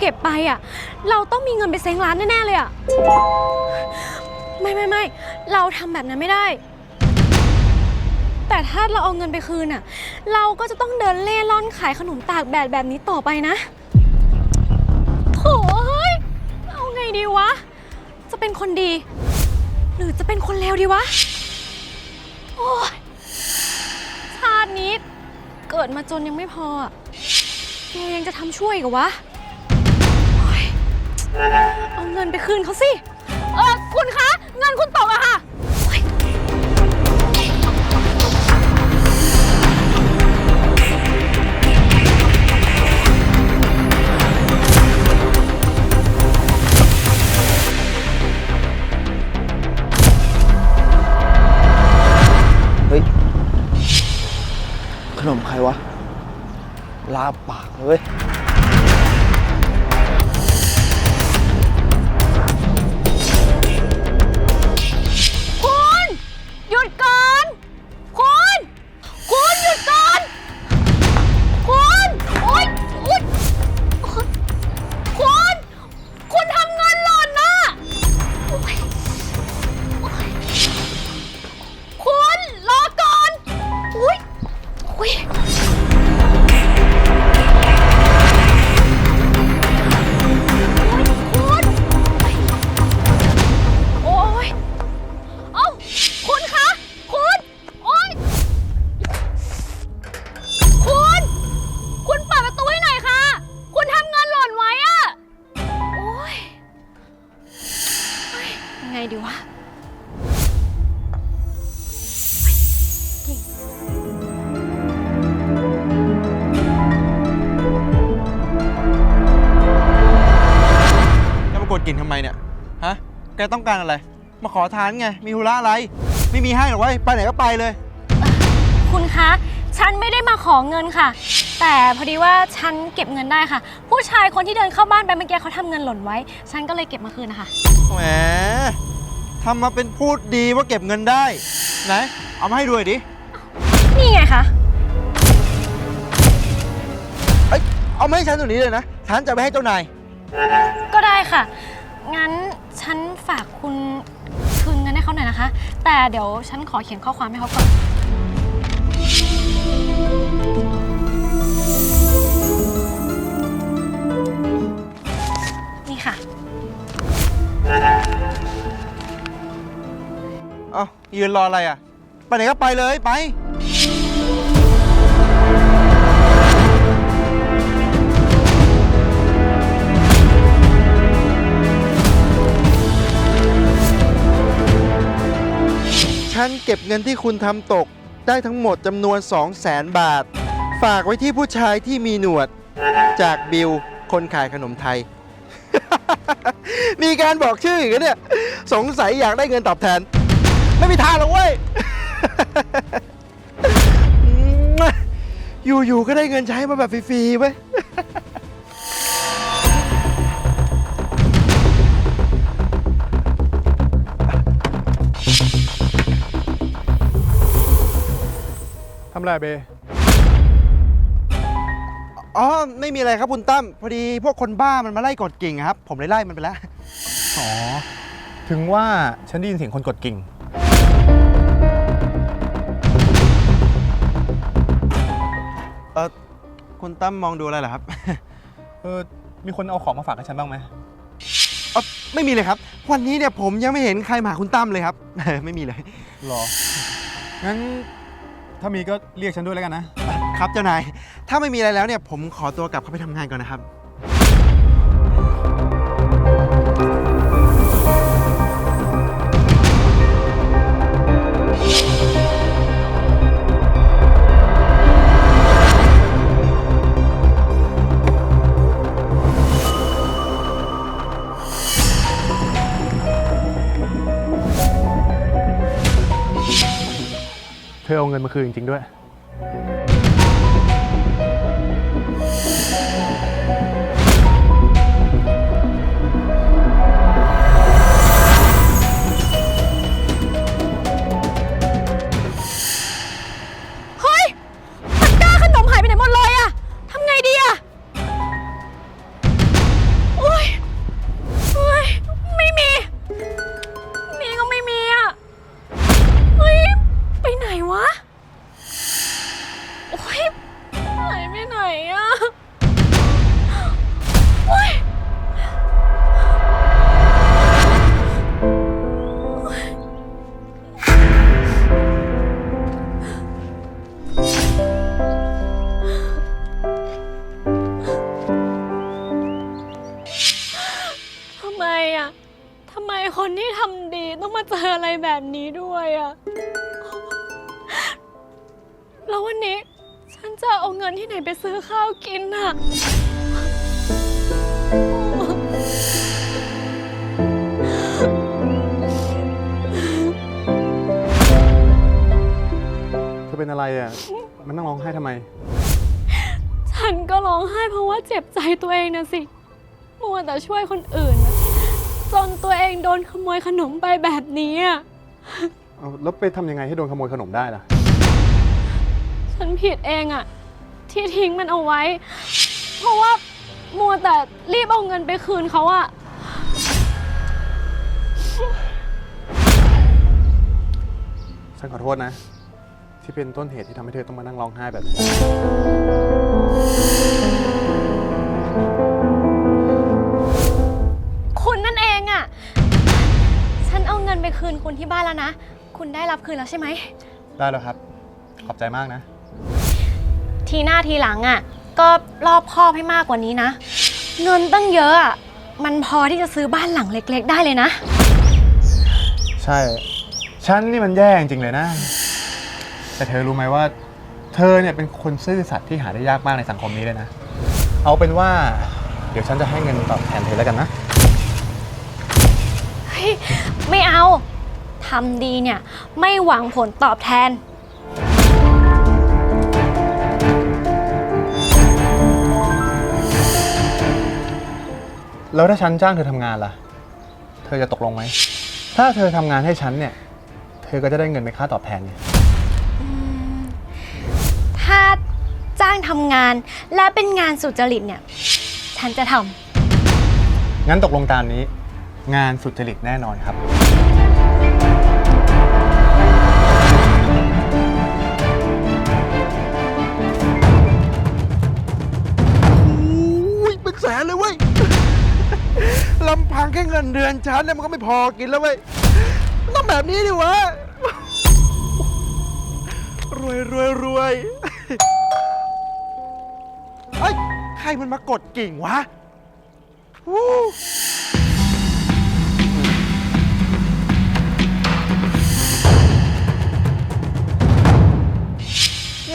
เก็บไปอะเราต้องมีเงินไปเซ้งร้านแน่ ๆ เลยอะไม่ไม่ไม่เราทำแบบนั้นไม่ได้ แต่ถ้าเราเอาเงินไปคืนอะเราก็จะต้องเดินเล่ร่อนขายขนมตากแดดแบบนี้ต่อไปนะโถ่เฮ้ยเอาไงดีวะ จะเป็นคนดี หรือจะเป็นคนเลวดีวะ โอ้ยชาตินี้ เกิดมาจนยังไม่พออะแกยังจะทำช่วยอีกับวะ ไปคืนเขาสิ เออคุณคะ เงินคุณตกอะค่ะ เฮ้ย ขนมใครวะ ลาปากเลยเว้ย ต้องการอะไร มาขอทานไง มีธุระอะไร ไม่มีให้หรอกเว้ย ไปไหนก็ไปเลย คุณคะ ฉันไม่ได้มาขอเงินค่ะ แต่พอดีว่าฉันเก็บเงินได้ค่ะ ผู้ชายคนที่เดินเข้าบ้านไปเมื่อกี้เขาทำเงินหล่นไว้ ฉันก็เลยเก็บมาคืนนะคะ แหมทำมาเป็นพูดดีว่าเก็บเงินได้ ไหน เอามาให้ดูหน่อยดิ นี่ไงคะ เอ้ย เอามาให้ฉันตรงนี้เลยนะ ฉันจะไปให้เจ้านาย ก็ได้ค่ะ งั้นฉันฝากคุณคืนเงินให้เขาหน่อยนะคะ แต่เดี๋ยวฉันขอเขียนข้อความให้เขาก่อน นี่ค่ะ เอายืนรออะไรอะ ไปไหนก็ไปเลย ไป ก็บเงินที่คุณทำตก ได้ทั้งหมดจำนวน 2 0 0แสนบาท ฝากไว้ที่ผู้ชายที่มีหนวด จากบิลคนขายขนมไทย มีการบอกชื่ออีกแล้วเนี่ย สงสัยอยากได้เงินตอบแทน ไม่มีทางหรอกเว้ย อยู่ๆก็ได้เงินใช้มาแบบฟรีๆเว้ยำไรเบอ๋อไม่มีอะไรครับคุณตั้มพอดีพวกคนบ้ามันมาไล่กดกิ่งอะครับ ผมเลยไล่มันไปแล้ว อ๋อ ถึงว่าฉันได้ยินเสียงคนกดกิ่ง เออคุณตั้มมองดูอะไรเหรอครับ เออ มีคนเอาของมาฝากให้ฉันบ้างไหม เออไม่มีเลยครับ วันนี้เนี่ยผมยังไม่เห็นใครมาหาคุณตั้มเลยครับ ไม่มีเลย หรอ งั้น ถ้ามีก็เรียกฉันด้วยแล้วกันนะ ครับเจ้านาย ถ้าไม่มีอะไรแล้วเนี่ยผมขอตัวกลับเข้าไปทำงานก่อนนะครับ เธอเอาเงินมาคืนจริงๆด้วย แบบนี้ด้วยอะแล้ววันนี้ฉันจะเอาเงินที่ไหนไปซื้อข้าวกินอะเธอเป็นอะไรอะ มันนั่งร้องไห้ทำไม ฉันก็ร้องไห้เพราะว่าเจ็บใจตัวเองนะสิ มัวแต่ช่วยคนอื่นนะ จนตัวเองโดนขโมยขนมไปแบบนี้อะเอาแล้วไปทำยังไงให้โดนขโมยขนมได้ล่ะ ฉันผิดเองอะที่ทิ้งมันเอาไว้ เพราะว่ามัวแต่รีบเอาเงินไปคืนเขาอะฉันขอโทษนะ ที่เป็นต้นเหตุที่ทำให้เธอต้องมานั่งร้องไห้แบบนี้ งินไปคืนคุณที่บ้านแล้วนะ คุณได้รับคืนแล้วใช่ไหม ได้แล้วครับ ขอบใจมากนะ ทีหน้าทีหลังอะก็รอบคอบให้มากกว่านี้นะ เงินตั้งเยอะอะมันพอที่จะซื้อบ้านหลังเล็ก ๆ ได้เลยนะ ใช่ ฉันนี่มันแย่จริงๆเลยนะ แต่เธอรู้ไหมว่า เธอเนี่ยเป็นคนซื่อสัตย์ที่หาได้ยากมากในสังคมนี้เลยนะ เอาเป็นว่า เดี๋ยวฉันจะให้เงินตอบแทนเธอแล้วกันนะเฮ้ ยไม่เอาทำดีเนี่ย ไม่หวังผลตอบแทน แล้วถ้าฉันจ้างเธอทำงานล่ะ เธอจะตกลงไหม ถ้าเธอทำงานให้ฉันเนี่ย เธอก็จะได้เงินเป็นค่าตอบแทนไงถ้าจ้างทำงานและเป็นงานสุจริตเนี่ย ฉันจะทงั้นตกลงตามนี้ งานสุจริตแน่นอนครับ อุ้ยเป็นแสนเลยเว้ย ลำพังแค่เงินเดือนฉันเนี่ยมันก็ไม่พอกินแล้วเว้ยมันต้องแบบนี้ดิวะ รวยรวยรวยเอ้ย ใครมันมากดกิ่งวะวู้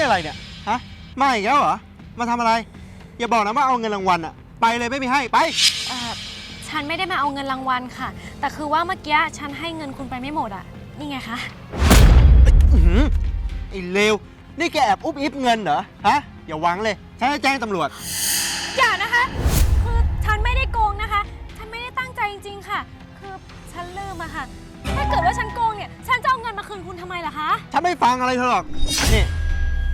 อะไรเนี่ย ฮะ มาอีกแล้วเหรอ มาทำอะไร อย่าบอกนะว่าเอาเงินรางวัลอะไปเลยไม่มีให้ ไปำเอ่อฉันไม่ได้มาเอาเงินรางวัลค่ะ แต่คือว่าเมื่อกี้ฉันให้เงินคุณไปไม่หมดอะ นี่ไงคะ อื้อหือไอ้เลว นี่แกแอบอุบอิบเงินเหรอ ฮะ อย่าหวังเลย ฉันจะแจ้งตำรวจ อย่านะคะ คือฉันไม่ได้โกงนะคะ ฉันไม่ได้ตั้งใจจริงๆค่ะ คือฉันลืมอะค่ะ ถ้าเกิดว่าฉันโกงเนี่ย ฉันจะเอาเงินมาคืนคุณทำไมล่ะคะ ฉันไม่ฟังอะไรเธอหรอก นี่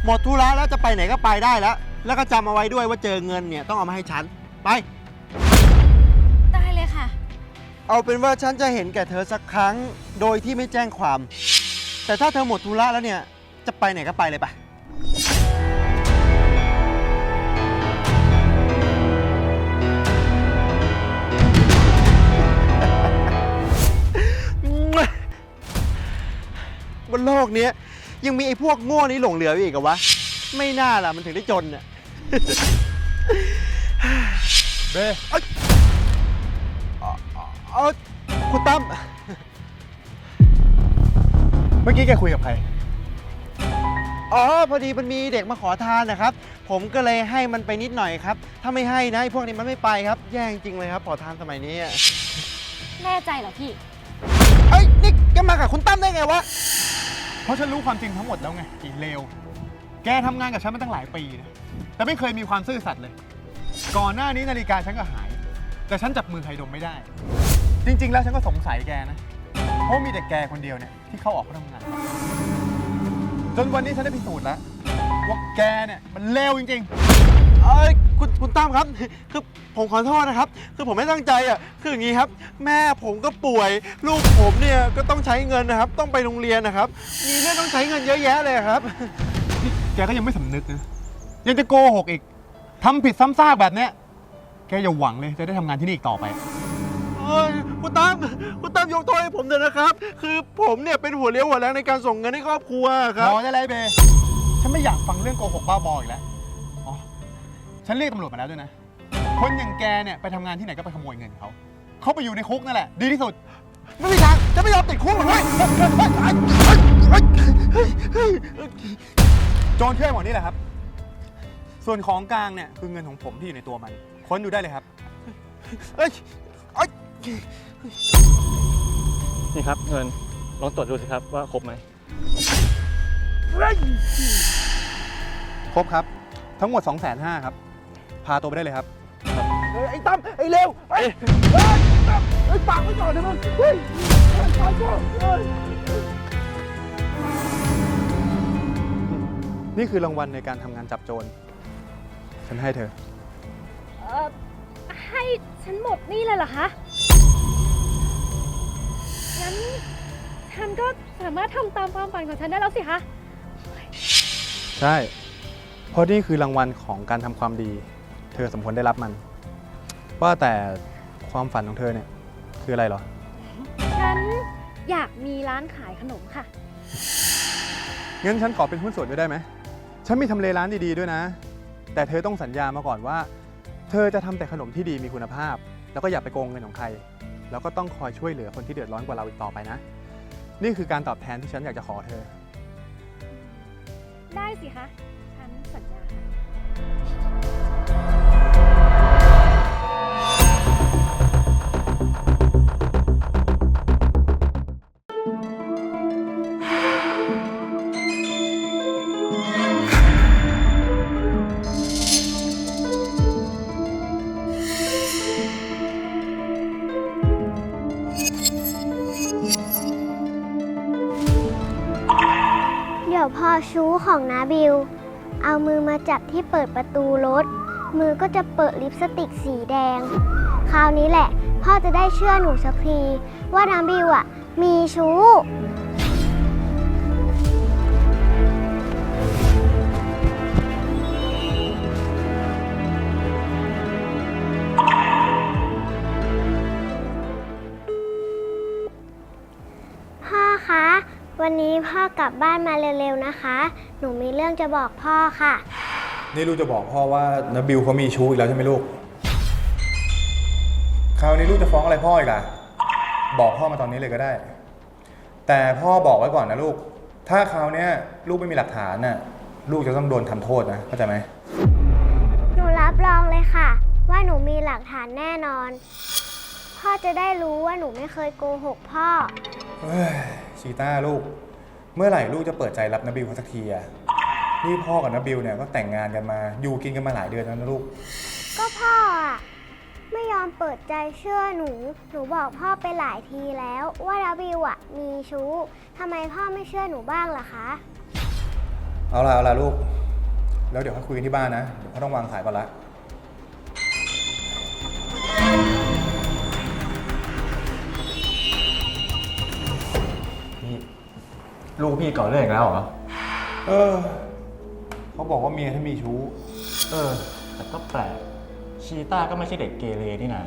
หมดธุระแล้วจะไปไหนก็ไปได้แล้ว แล้วก็จำเอาไว้ด้วยว่าเจอเงินเนี่ยต้องเอามาให้ฉัน ไป ได้เลยค่ะ เอาเป็นว่าฉันจะเห็นแก่เธอสักครั้งโดยที่ไม่แจ้งความ แต่ถ้าเธอหมดธุระแล้วเนี่ยจะไปไหนก็ไปเลยไป บนโลกเนี้ย ยังมีไอ้พวกโง่นี้หลงเหลืออยู่อีกเหรอวะ ไม่น่าล่ะมันถึงได้จนเนี่ย เบเออคุณตั้ม เมื่อกี้แกคุยกับใคร อ๋อ พอดีมันมีเด็กมาขอทานนะครับ ผมก็เลยให้มันไปนิดหน่อยครับ ถ้าไม่ให้นะไอ้พวกนี้มันไม่ไปครับ แย่จริงๆเลยครับขอทานสมัยนี้อะแน่ใจเหรอพี่ เอ้ย นี่แกมากับคุณตั้มได้ไงวะ เพราะฉันรู้ความจริงทั้งหมดแล้วไงอีเลว แกทำงานกับฉันมาตั้งหลายปีนะ แต่ไม่เคยมีความซื่อสัตย์เลย ก่อนหน้านี้นาฬิกาฉันก็หาย แต่ฉันจับมือใครดมไม่ได้ จริง ๆ แล้วฉันก็สงสัยแกนะ เพราะมีแต่แกคนเดียวเนี่ยที่เข้าออกเข้าทำงาน จนวันนี้ฉันได้พิสูจน์แล้วว่าแกเนี่ยมันเลวจริง ๆ เอ้ยคุณคุณตั้มครับ คือผมขอโทษนะครับ คือผมไม่ตั้งใจอะคืออย่างนี้ครับ แม่ผมก็ป่วย ลูกผมเนี่ยก็ต้องใช้เงินนะครับ ต้องไปโรงเรียนนะครับ มีเรื่องต้องใช้เงินเยอะแยะเลยครับๆนี่แกก็ยังไม่สำนึกนะยังจะโกหกอีกทำผิดซ้ำซากแบบเนี้ยแกอย่าหวังเลยจะได้ทำงานที่นี่อีกต่อไป เอ้ยคุณตั้มคุณตั้มยกโทษให้ผมเถอะนะครับ คือผมเนี่ยเป็นหัวเลี้ยวหัวแรงในการส่งเงินให้ครอบครัวครับพอได้แล้วไอ้เบย์ฉันไม่อยากฟังเรื่องโกหกบ้าบออีกแล้วอ๋อ ฉันเรียกตำรวจมาแล้วด้วยนะ คนอย่างแกเนี่ยไปทำงานที่ไหนก็ไปขโมยเงินเขา เขาไปอยู่ในคุกนั่นแหละ ดีที่สุด ไม่มีทางจะไม่ยอมติดคุกหรอกเว้ยเฮ้ยเฮ้ยเฮ้ยเฮ้ยโจรเชื่อหมดนี่แหละครับ ส่วนของกลางเนี่ยคือเงินของผมที่อยู่ในตัวมัน ค้นดูได้เลยครับเฮ้ยเฮ้ยนี่ครับเงินลองตรวจดูสิครับว่าครบไหมครบครับ ทั้งหมด 2 5 0 0 0ครับ พาตัวไปได้เลยครับ เฮ้ยไอ้ตั้มไอ้เลวเฮ้ยเฮ้ยตั้มเฮ้ยปากไว้ก่อนนะมึงเฮ้ยเฮ้ยปากก่อนเฮ้ยนี่คือรางวัลในการทำงานจับโจร ฉันให้เธอ เอ่อให้ฉันหมดนี่เลยเหรอคะงั้นฉันก็สามารถทำตามความฝันของฉันได้แล้วสิคะ ใช่ เพราะนี่คือรางวัลของการทำความดี เธอสมควรได้รับมัน ว่าแต่ความฝันของเธอเนี่ยคืออะไรเหรอ ฉันอยากมีร้านขายขนมค่ะ งั้นฉันขอเป็นหุ้นส่วนด้วยได้ไหม ฉันมีทำเลร้านดีๆด้วยนะ แต่เธอต้องสัญญามาก่อนว่า เธอจะทำแต่ขนมที่ดีมีคุณภาพ แล้วก็อย่าไปโกงเงินของใคร แล้วก็ต้องคอยช่วยเหลือคนที่เดือดร้อนกว่าเราอีกต่อไปนะ นี่คือการตอบแทนที่ฉันอยากจะขอเธอ ได้สิคะ ของนาบิว เอามือมาจับที่เปิดประตูรถ มือก็จะเปิดลิปสติกสีแดง คราวนี้แหละ พ่อจะได้เชื่อหนูสักที ว่านาบิวอะ มีชู้ กลับบ้านมาเร็วๆนะคะ หนูมีเรื่องจะบอกพ่อค่ะ นี่ลูกจะบอกพ่อว่านบิวเขามีชู้อีกแล้วใช่ไหมลูก คราวนี้ลูกจะฟ้องอะไรพ่ออีกล่ะ บอกพ่อมาตอนนี้เลยก็ได้ แต่พ่อบอกไว้ก่อนนะลูก ถ้าคราวเนี้ยลูกไม่มีหลักฐานน่ะ ลูกจะต้องโดนทำโทษนะเข้าใจไหม หนูรับรองเลยค่ะ ว่าหนูมีหลักฐานแน่นอน พ่อจะได้รู้ว่าหนูไม่เคยโกหกพ่อ เฮ้ยชีต้าลูก เมื่อไหร่ลูกจะเปิดใจรับนบิวเขาสักทีอะนี่พ่อกับนบิวเนี่ยก็แต่งงานกันมา อยู่กินกันมาหลายเดือนแล้วนะลูก ก็พ่ออะไม่ยอมเปิดใจเชื่อหนู หนูบอกพ่อไปหลายทีแล้วว่าดาบิวอะมีชู้ทำไมพ่อไม่เชื่อหนูบ้างล่ะคะ เอาละเอาละลูก แล้วเดี๋ยวค่อยคุยกันที่บ้านนะ เดี๋ยวพ่อต้องวางสายก่อนละ ลูกพี่ก่อเรื่องอีกแล้วเหรอ เออ เขาบอกว่าเมียถ้ามีชู้ เออ แต่ก็แปลก ชีต้าก็ไม่ใช่เด็กเกเรนี่นะ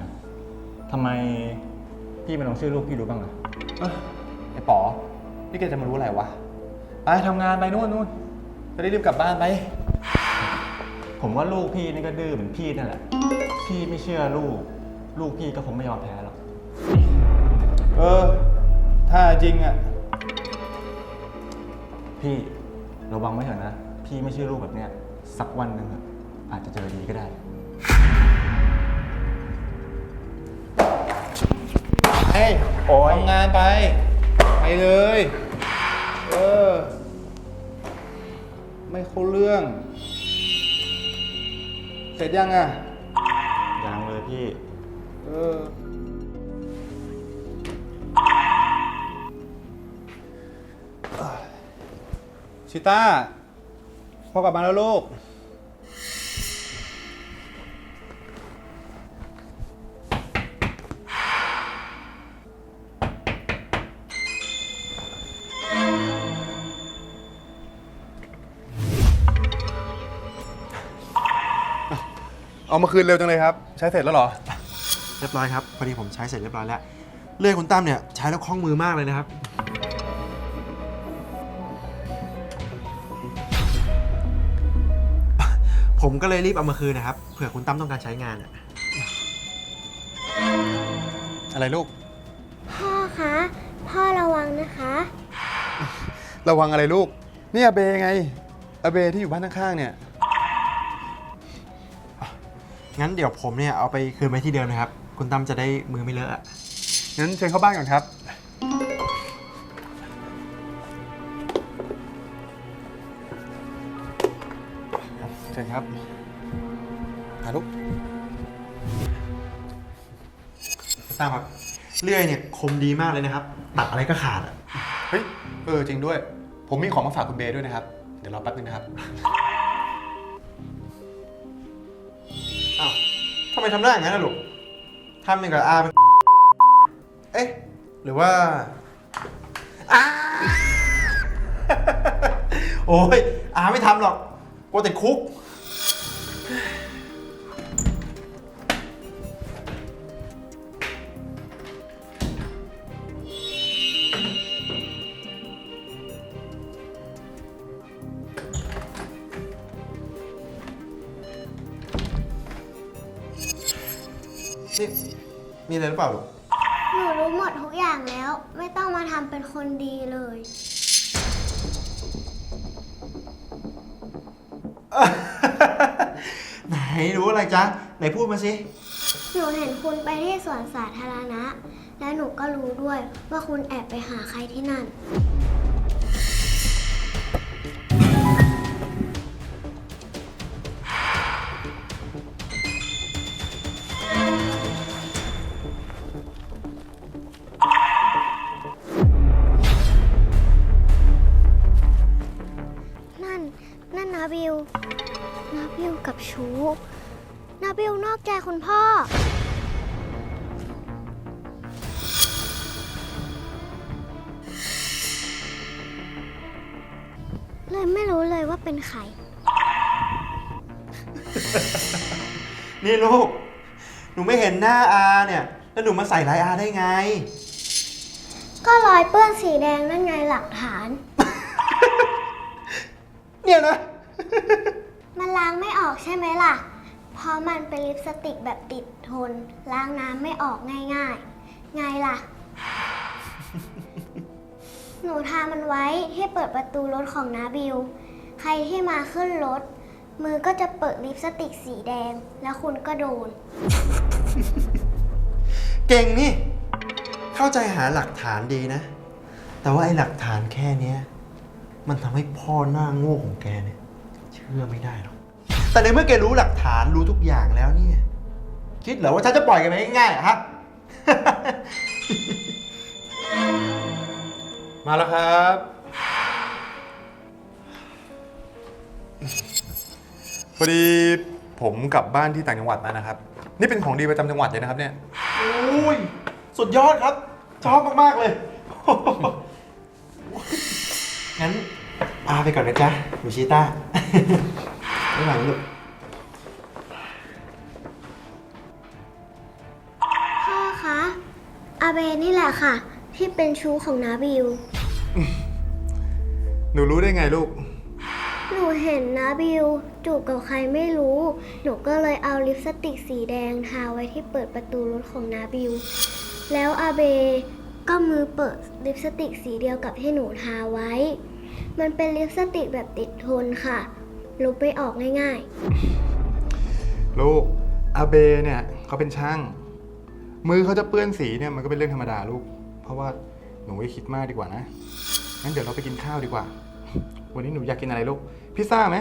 ทำไมพี่ไม่ลองชื่อลูกพี่ดูบ้างอะเอ้ยไอ้ป๋อ นี่แกจะมารู้อะไรวะ ไปทำงานไปนู่นนู่นจะได้รีบกลับบ้านไป ผมว่าลูกพี่นี่ก็ดื้อเหมือนพี่นั่นแหละ พี่ไม่เชื่อลูก ลูกพี่ก็คงไม่ยอมแพ้หรอก เออ ถ้าจริงอะ พี่ระวังไว้เถอะนะ พี่ไม่เชื่อลูกแบบเนี้ยสักวันหนึ่งอะอาจจะเจอดีก็ได้เฮ้ยโอ๊ย ทำงานไป ไปเลย เออ ไม่เข้าเรื่อง เสร็จยังอะ ยังเลยพี่ เออ ชิต้าพ่อกลับมาแล้วลูก เอามาคืนเร็วจังเลยครับ ใช้เสร็จแล้วเหรอ เรียบร้อยครับ พอดีผมใช้เสร็จเรียบร้อยแล้ว เลื่อยคุณตั้มเนี่ยใช้แล้วคล่องมือมากเลยนะครับ ผมก็เลยรีบเอามาคืนนะครับ เผื่อคุณตั้มต้องการใช้งานอะอะไรลูก พ่อคะ พ่อระวังนะคะ ระวังอะไรลูกนี่อาเบไงอาเบที่อยู่บ้านข้างๆเนี่ย งั้นเดี๋ยวผมเนี่ยเอาไปคืนไว้ที่เดิมนะครับ คุณตั้มจะได้มือไม่เลอะงั้นเชิญเข้าบ้านก่อนครับ เชิญครับหาลูกคุณตั้มครับเลื่อยเนี่ยคมดีมากเลยนะครับ ตัดอะไรก็ขาดอะเฮ้ย เออจริงด้วย ผมมีของมาฝากคุณเบย์ด้วยนะครับ เดี๋ยวรอแป๊บนึงนะครับ อ้าวทำไมทำได้อย่างนั้นนะลูกทำอย่างกับอาเป็นเอ๊ะ หรือว่าอาโอ้ยอาไม่ทำหรอกกลัวติดคุก นี่มีอะไรหรือเปล่าลูกหนูรู้หมดทุกอย่างแล้ว ไม่ต้องมาทำเป็นคนดีเลย ไหนรู้อะไรจ๊ะ ไหนพูดมาสิ หนูเห็นคุณไปที่สวนสาธารณะ และหนูก็รู้ด้วยว่าคุณแอบไปหาใครที่นั่นนั่น นาบิวนอกใจคุณพ่อ เลยไม่รู้เลยว่าเป็นใคร นี่ลูก หนูไม่เห็นหน้าอาเนี่ย แล้วหนูมาใส่ร้ายอาได้ไง ก็รอยเปื้อนสีแดงนั่นไงหลักฐาน เนี่ยนะ มันล้างไม่ออกใช่ไหมล่ะเพ ราะมันเป็นลิปสติกแบบติดทน ล้างน้ำไม่ออกง่ายๆ ไงล่ะ หนูทามันไว้ที่เปิดประตูรถของนาบิว ใครที่มาขึ้นรถ มือก็จะเปิดลิปสติกสีแดง แล้วคุณก็โดน เก่งนี่ เข้าใจหาหลักฐานดีนะ แต่ว่าไอ้หลักฐานแค่เนี้ย มันทำให้พ่อหน้าโง่ของแกเนี่ย เชื่อไม่ได้หรอก แต่ในเมื่อแกรู้หลักฐานรู้ทุกอย่างแล้วเนี่ย คิดเหรอว่าฉันจะปล่อยแกไปง่ายๆอะฮะ มาแล้วครับ พอดีผมกลับบ้านที่ต่างจังหวัดมานะครับ นี่เป็นของดีประจำจังหวัดเลยนะครับเนี่ยโอ้ย สุดยอดครับ ชอบมากๆเลย งั้นอาไปก่อนนะจ๊ะมิชิต้า ไม่ไหวแล้วลูกพ่อคะอาเบนี่แหละค่ะ ที่เป็นชู้ของนาบิว หนูรู้ได้ไงลูก หนูเห็นนาบิวจูบกับใครไม่รู้ หนูก็เลยเอาลิปสติกสีแดงทาไว้ที่เปิดประตูรถของนาบิว แล้วอาเบก็มือเปิดลิปสติกสีเดียวกับที่หนูทาไว้ มันเป็นลิปสติกแบบติดทนค่ะ ลบไปออกง่ายลูกอาเบเนี่ยเขาเป็นช่าง มือเขาจะเปื้อนสีเนี่ยมันก็เป็นเรื่องธรรมดาลูก เพราะว่าหนูไม่คิดมากดีกว่านะงั้นเดี๋ยวเราไปกินข้าวดีกว่า วันนี้หนูอยากกินอะไรลูกพิซซ่าไหม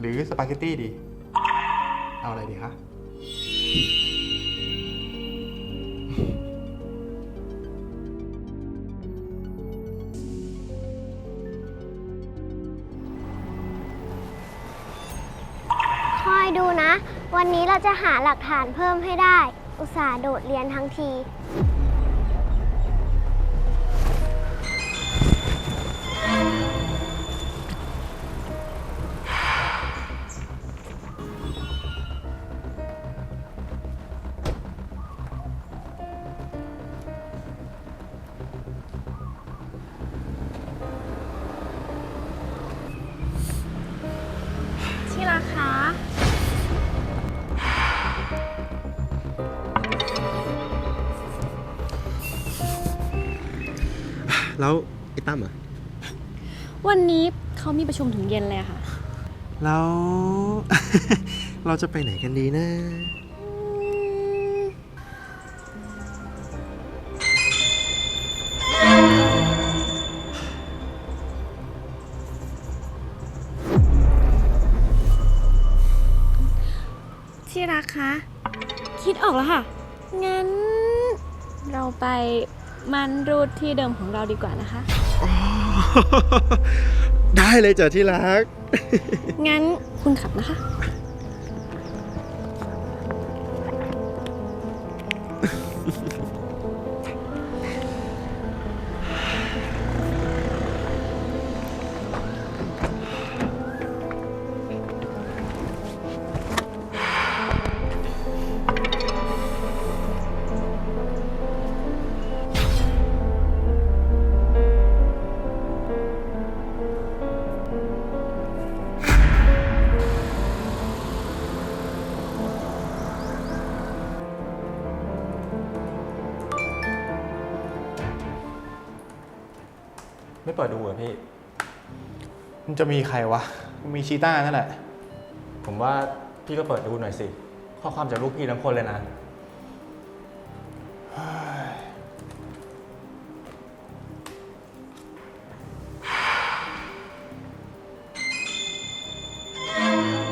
หรือสปาเกตตี้ดี เอาอะไรดีคะ คอยดูนะ วันนี้เราจะหาหลักฐานเพิ่มให้ได้ อุตส่าห์โดดเรียนทั้งที ประชุมถึงเย็นเลยอะค่ะ แล้ว เราจะไปไหนกันดีนะที่รักคะ คิดออกแล้วค่ะ งั้นเราไปมันรูดที่เดิมของเราดีกว่านะคะ ได้เลยจ้ะที่รัก งั้นคุณขับนะคะ ปิดดูเหรอพี่ มันจะมีใครวะ มีชีต้านั่นแหละ ผมว่าพี่ก็เปิดดูหน่อยสิ ข้อความจากลูกพี่ทั้งคนเลยนะ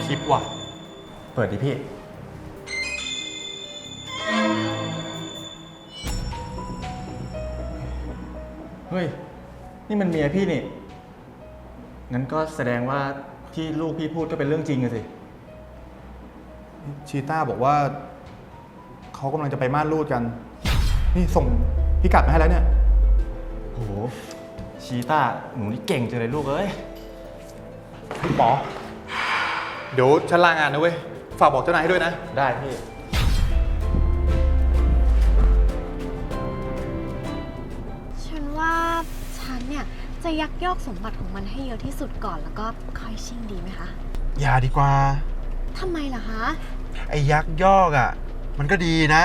คลิปว่ะ เปิดดิพี่ เฮ้ย นี่มันเมียพี่นี่ งั้นก็แสดงว่าที่ลูกพี่พูดก็เป็นเรื่องจริงอะสิ ชีต้าบอกว่า เขากำลังจะไปม่านรูดกัน นี่ส่งพิกัดมาให้แล้วเนี่ยโหชีต้า หนูนี่เก่งจังเลยลูกเอ้ยหมอเดี๋ยวฉันลางานนะเว้ย ฝากบอกเจ้านายให้ด้วยนะ ได้พี่ จะยักยอกสมบัติของมันให้เยอะที่สุดก่อนแล้วก็ค่อยชิ่งดีไหมคะอย่าดีกว่า ทำไมล่ะคะ ไอ้ยักษ์ยอกอะ มันก็ดีนะ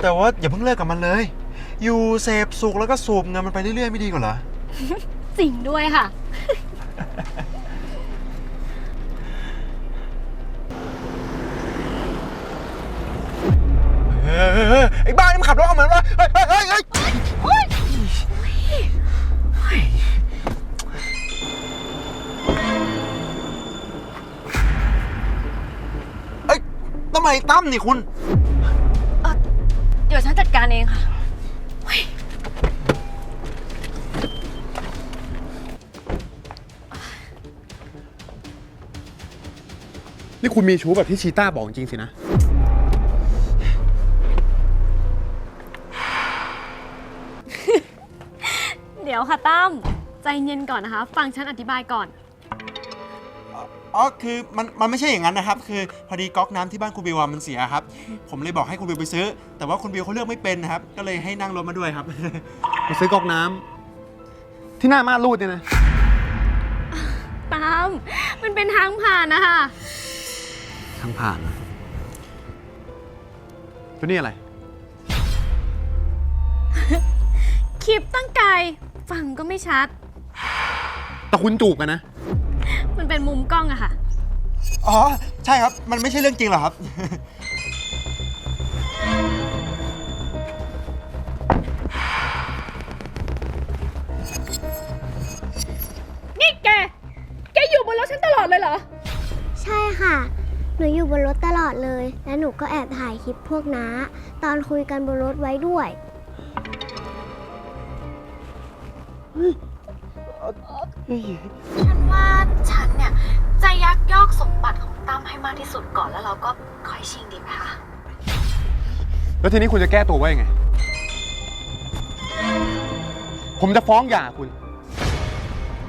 แต่ว่าอย่าเพิ่งเลิกกับมันเลย อยู่เสพสุขแล้วก็สูบเงินมันไปเรื่อยๆไม่ดีกว่าเหรอ จริงด้วยค่ะเฮ้ยเฮ้ยเฮ้ยไอ้บ้านี่มันขับรถเอาเหมือนว่าเฮ้ยเฮ้ยเฮ้ยเฮ้ย ไมตั้มนี่คุณเดี๋ยวฉันจัดการเองค่ะนี่คุณมีชู้แบบที่ชีต้าบอกจริงสินะ เดี๋ยวค่ะตั้มใจเย็นก่อนนะคะ ฟังฉันอธิบายก่อน อ๋อคือมันมันไม่ใช่อย่างนั้นนะครับ คือพอดีก๊อกน้ำที่บ้านคุณบิวอะมันเสียครับ ผมเลยบอกให้คุณบิวไปซื้อ แต่ว่าคุณบิวเขาเลือกไม่เป็นนะครับ ก็เลยให้นั่งรถมาด้วยครับ ไปซื้อกอกน้ำที่หน้าม่านรูดเนี่ยนะตั้มมันเป็นทางผ่านนะคะ ทางผ่านนะตัวนี้อะไร คลิปตั้งไกล ฟังก็ไม่ชัด แต่คุณจูบกันนะมัน เป็นมุมกล้องอะค่ะ อ๋อ ใช่ครับ มันไม่ใช่เรื่องจริงหรอครับ นี่แก แกอยู่บนรถฉันตลอดเลยเหรอ ใช่ค่ะ หนูอยู่บนรถตลอดเลย และหนูก็แอบถ่ายคลิปพวกน้า ตอนคุยกันบนรถไว้ด้วยฉัน ว่าฉันเนี่ยจะยักยอกสมบัติของตั้มให้มากที่สุดก่อนแล้วเราก็ค่อยชิงดีไหมคะ แล้วทีนี้คุณจะแก้ตัวว่ายังไง ผมจะฟ้องหย่าคุณ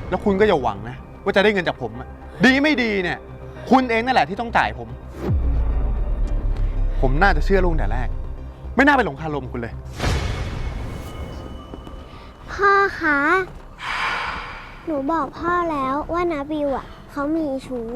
แล้วคุณก็อย่าหวังนะ ว่าจะได้เงินจากผมอะดีไม่ดีเนี่ย คุณเองนั่นแหละที่ต้องจ่ายผม ผมน่าจะเชื่อลุงแต่แรก ไม่น่าไปหลงคารมคุณเลย พ่อคะ หนูบอกพ่อแล้วว่านาบิวอะเขามีชู้